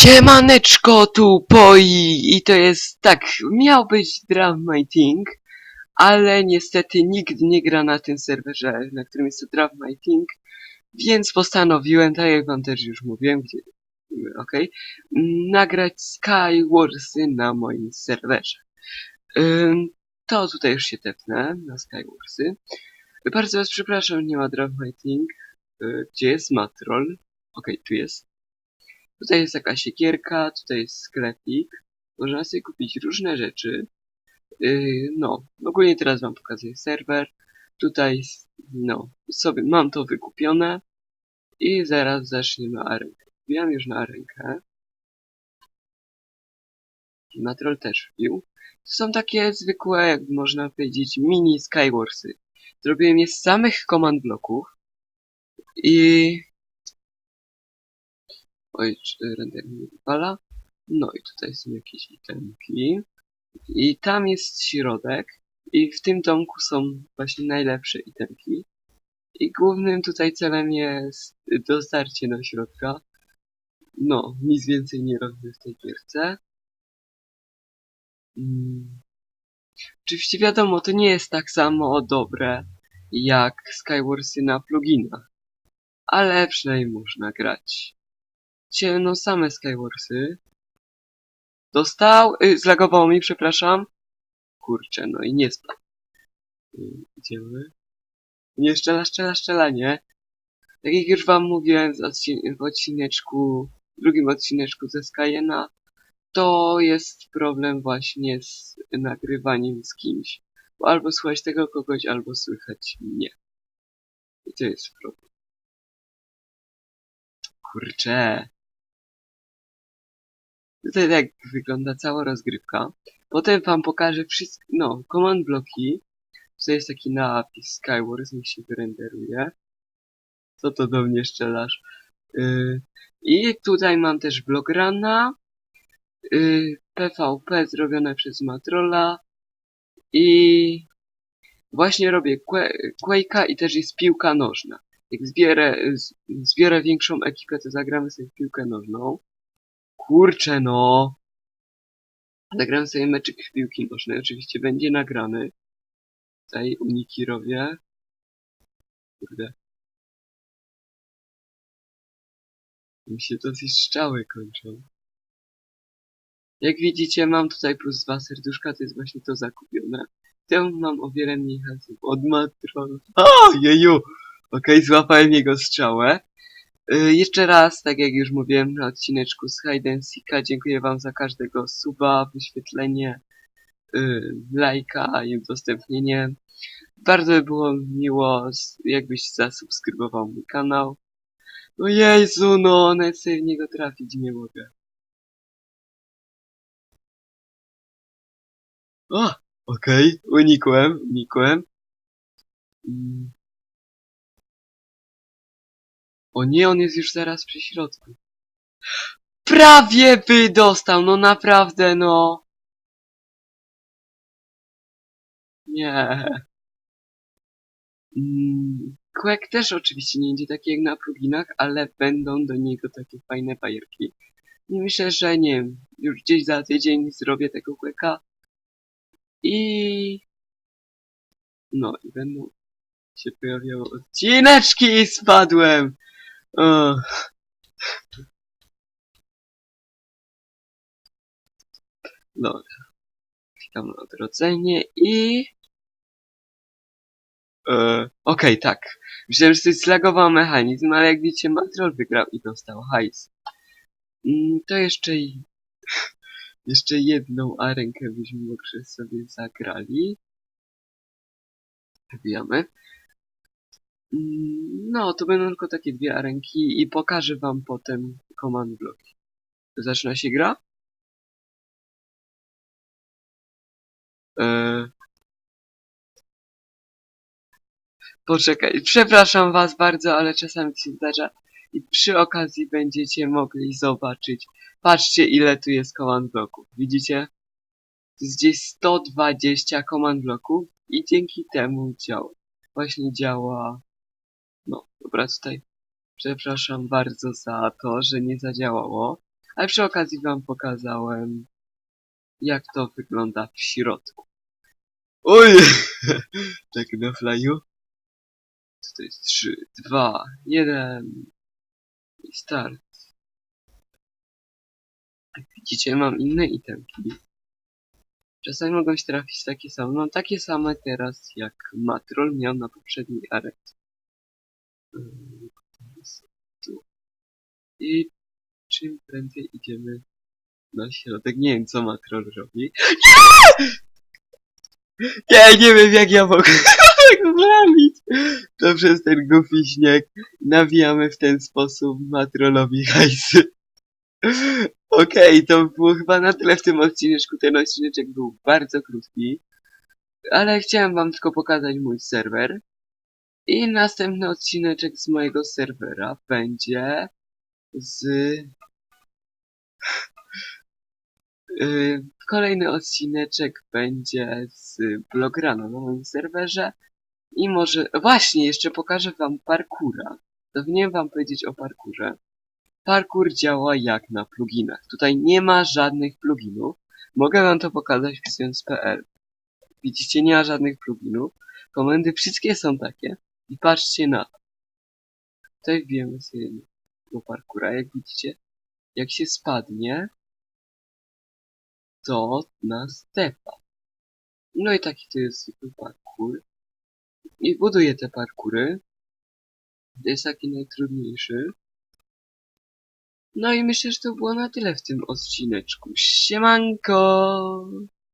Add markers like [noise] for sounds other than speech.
Siemaneczko, tu Poi i to jest, tak, miał być Drafmighting, ale niestety nikt nie gra na tym serwerze, na którym jest to Drafmighting, więc postanowiłem, tak jak wam też już mówiłem, gdzie, okej, nagrać Skywarsy na moim serwerze. Ym, to tutaj już się tepnę, na Skywarsy. Bardzo was przepraszam, nie ma Drafmighting, y, gdzie jest Matrol? Okej, tu jest. Tutaj jest taka siekierka, tutaj jest sklepik. Można sobie kupić różne rzeczy. Yy, no, ogólnie teraz wam pokazuję serwer. Tutaj, no, sobie mam to wykupione. I zaraz zaczniemy arenkę. Wbijam już na arenkę. Matrol też wbił. To są takie zwykłe, jak można powiedzieć, mini Skywarsy. Zrobiłem je z samych command bloków. I Oj, czy render nie wypala. No i tutaj są jakieś itemki. I tam jest środek. I w tym domku są właśnie najlepsze itemki. I głównym tutaj celem jest dostarcie do środka. No, nic więcej nie robię w tej gierce. Hmm. Oczywiście wiadomo, to nie jest tak samo dobre jak Skywarsy na pluginach. Ale przynajmniej można grać. Dzisiaj będą same Skywarsy. Dostał? Y, mi, przepraszam. Kurczę, no i nie spadł. Y, idziemy. Nie, szczela, szczela, szczela, nie. Tak jak już wam mówiłem w, odcin w odcineczku, w drugim odcineczku ze Skyena, to jest problem właśnie z nagrywaniem z kimś. Bo albo słychać tego kogoś, albo słychać mnie. I to jest problem. Kurczę. Tutaj tak wygląda cała rozgrywka. Potem wam pokażę wszystko, no, command bloki. Tutaj jest taki napis Skywars, niech się wyrenderuje. Co to do mnie szczelasz? Yy, I tutaj mam też blograna. Yy, PvP zrobione przez Matrola. I właśnie robię Quake'a i też jest piłka nożna. Jak zbierę, zbierę większą ekipę, to zagramy sobie piłkę nożną. Kurczę no. Zagram sobie meczyk w piłki nożnej. Oczywiście będzie nagrany. Tutaj uniki robię. Kurde. Mi się dosyć strzały kończą. Jak widzicie, mam tutaj plus dwa serduszka, to jest właśnie to zakupione. Temu mam o wiele mniej hasów od Matron. O, jeju! Okej, okay, złapałem jego strzałę. Y, jeszcze raz, tak jak już mówiłem na odcineczku z Hide Seeka, dziękuję wam za każdego suba, wyświetlenie, yy, lajka i udostępnienie. Bardzo by było miło, jakbyś zasubskrybował mój kanał. O Jezu, no, nawet sobie w niego trafić nie mogę. O, okej, okay. unikłem, unikłem. O nie, on jest już zaraz przy środku. Prawie by dostał, no naprawdę, no. Nie. Mm, Quack też oczywiście nie będzie taki jak na pluginach, ale będą do niego takie fajne bajerki. I myślę, że nie już gdzieś za tydzień zrobię tego Quacka. I... No, i będą się pojawiały odcineczki i spadłem! O. Dobra. Klikam odrodzenie i... E, Okej, okay, tak. Myślałem, że jest zlagował mechanizm, ale jak widzicie, Matrol wygrał i dostał hajs. Mm, to jeszcze... [laughs] jeszcze jedną arenkę byśmy może sobie zagrali. Wbijamy. Mm, no, to będą tylko takie dwie arenki i pokażę wam potem command bloki. Zaczyna się gra? Eee... Poczekaj, przepraszam was bardzo, ale czasami się zdarza i przy okazji będziecie mogli zobaczyć. Patrzcie ile tu jest command bloków, widzicie? Jest gdzieś 120 command bloków i dzięki temu działa. Właśnie działa tutaj przepraszam bardzo za to, że nie zadziałało. ale przy okazji wam pokazałem, jak to wygląda w środku. Oj! [laughs] tak na flyu. To jest? 3, 2, 1 i start. Jak widzicie, mam inne itemki. Czasami mogą się trafić takie same. Mam takie same teraz, jak Matrol miał na poprzedniej arenie. I czym prędzej idziemy na środek. Nie wiem, co Matrol robi. [laughs] Ja nie wiem, jak ja mogę [laughs] tak zrobić. To przez ten głupi śnieg nawijamy w ten sposób Matrolowi [laughs] hajsy. Okej, to było chyba na tyle w tym odcineczku. Ten odcineczek był bardzo krótki, ale chciałem wam tylko pokazać mój serwer. I następny odcineczek z mojego serwera będzie z... Yy, kolejny odcineczek będzie z Blograna na moim serwerze. I może... Właśnie, jeszcze pokażę wam parkura. Zapomniałem wam powiedzieć o parkurze. Parkour działa jak na pluginach. Tutaj nie ma żadnych pluginów. Mogę wam to pokazać wpisując PL. Widzicie, nie ma żadnych pluginów. Komendy wszystkie są takie. I patrzcie na to. Tutaj wbijemy sobie do parkura. Jak widzicie, jak się spadnie, to nas tepa. No i taki to jest parkour. I buduję te parkury. To jest taki najtrudniejszy. No i myślę, że to było na tyle w tym odcineczku. Siemanko!